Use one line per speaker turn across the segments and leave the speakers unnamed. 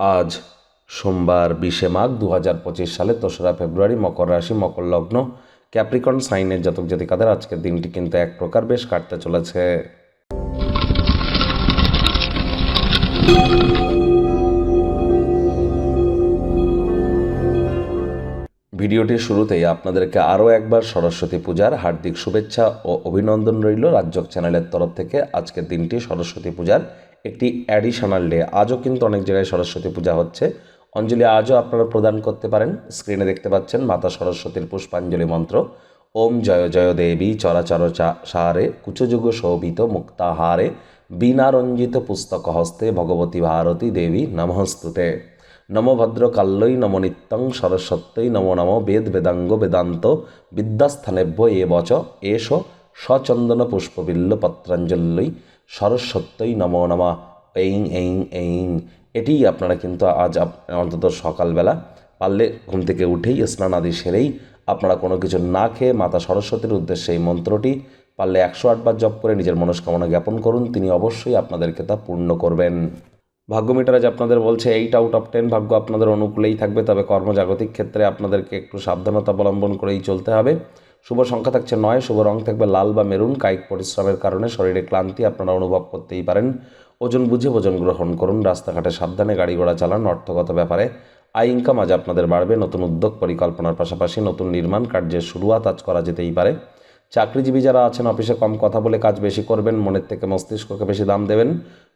আজ সোমবার বিশে মাঘ দু হাজার পঁচিশ সালে দোসরা ফেব্রুয়ারি মকর রাশি, মকর লগ্ন, ক্যাপ্রিকন সাইনের জাতক জাতিকাদের আজকের দিনটি কিন্তু এক প্রকার বেশ কাটতে চলেছে। ভিডিওটির শুরুতেই আপনাদেরকে আরও একবার সরস্বতী পূজার হার্দিক শুভেচ্ছা ও অভিনন্দন রইল রাজ্যক চ্যানেলের তরফ থেকে। আজকের দিনটি সরস্বতী পূজার একটি অ্যাডিশনাল ডে আজও কিন্তু অনেক জায়গায় সরস্বতী পূজা হচ্ছে। অঞ্জলি আজও আপনারা প্রদান করতে পারেন। স্ক্রিনে দেখতে পাচ্ছেন মাতা সরস্বতীর পুষ্পাঞ্জলি মন্ত্র। ওম জয় জয় দেবী চরাচর সারে কুচযুগ শোভিত মুক্তাহারে। বীণারঞ্জিত পুস্তক হস্তে ভগবতী ভারতী দেবী নমস্তুতে। নম ভদ্রকাল্যই নম নিত্যং সরস্বত্যই নমো নম বেদ বেদাঙ্গ বেদান্ত বিদ্যাস্থানেভ্য এ বচ এষ সচন্দন পুষ্পবিল্ল পত্রাঞ্জল্যই সরস্বত্যই নমো নমা। এইং এইং এইং। এটিই আপনারা কিন্তু আজ অন্তত সকালবেলা পারলে ঘুম থেকে উঠেই স্নান আদি সেরেই আপনারা কোনো কিছু না খেয়ে মাতা সরস্বতীর উদ্দেশ্যে এই মন্ত্রটি পারলে একশো আটবার জপ করে নিজের মনস্কামনা জ্ঞাপন করুন। তিনি অবশ্যই আপনাদেরকে তা পূর্ণ করবেন। ভাগ্য মিটার আজ আপনাদের বলছে এইট আউট অফ টেন ভাগ্য আপনাদের অনুকূলেই থাকবে, তবে কর্মজাগতিক ক্ষেত্রে আপনাদেরকে একটু সাবধানতা অবলম্বন করেই চলতে হবে। শুভ সংখ্যা থাকছে নয়, শুভ রং থাকবে লাল বা মেরুন, কায়িক পরিশ্রমের কারণে শরীরে ক্লান্তি আপনারা অনুভব করতেই পারেন। ওজন বুঝে ওজন গ্রহণ করুন, রাস্তাঘাটে সাবধানে গাড়ি ঘোড়া চালান, অর্থগত ব্যাপারে আয় ইনকাম আজ আপনাদের বাড়বে, নতুন উদ্যোগ পরিকল্পনার পাশাপাশি নতুন নির্মাণ কার্যের শুরুয়াত আজ করা যেতেই পারে। চাকরিজীবী যারা আছেন অফিসে কম কথা বলে কাজ বেশি করবেন, মনের থেকে মস্তিষ্ককে বেশি দাম দেবেন।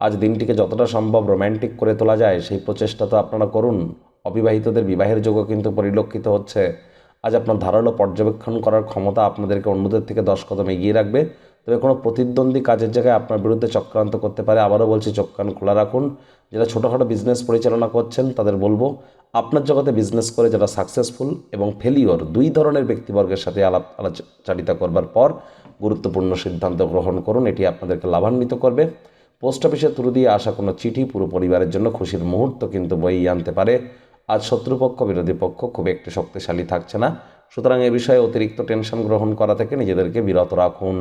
আজ দিনটিকে যতটা সম্ভব রোম্যান্টিক করে তোলা যায়, সেই প্রচেষ্টা তো আপনারা করুন। অবিবাহিতদের বিবাহের যোগও কিন্তু পরিলক্ষিত হচ্ছে। আজ আপনার ধারালো পর্যবেক্ষণ করার ক্ষমতা আপনাদেরকে অন্যদের থেকে দশ কদম এগিয়ে রাখবে। তবে কোনো প্রতিদ্বন্দ্বী কাজের জায়গায় আপনার বিরুদ্ধে চক্রান্ত করতে পারে, আবারও বলছি চোখ কান খোলা রাখুন। যারা ছোটোখাটো বিজনেস পরিচালনা করছেন, তাদের বলব, আপনার জগতে বিজনেস করে যারা সাকসেসফুল এবং ফেলিওর দুই ধরনের ব্যক্তিবর্গের সাথে আলাপ আলাপচারিতা করবার পর গুরুত্বপূর্ণ সিদ্ধান্ত গ্রহণ করুন। এটি আপনাদেরকে লাভান্বিত করবে। পোস্ট অফিসের থ্রু দিয়ে আসা কোনো চিঠি পুরো পরিবারের জন্য খুশির মুহূর্ত কিন্তু বই আনতে পারে। আজ শত্রুপক্ষ, বিরোধী পক্ষ খুব একটি শক্তিশালী থাকছে না। সুতরাং এ বিষয়ে অতিরিক্ত টেনশন গ্রহণ করা থেকে নিজেদেরকে বিরত রাখুন।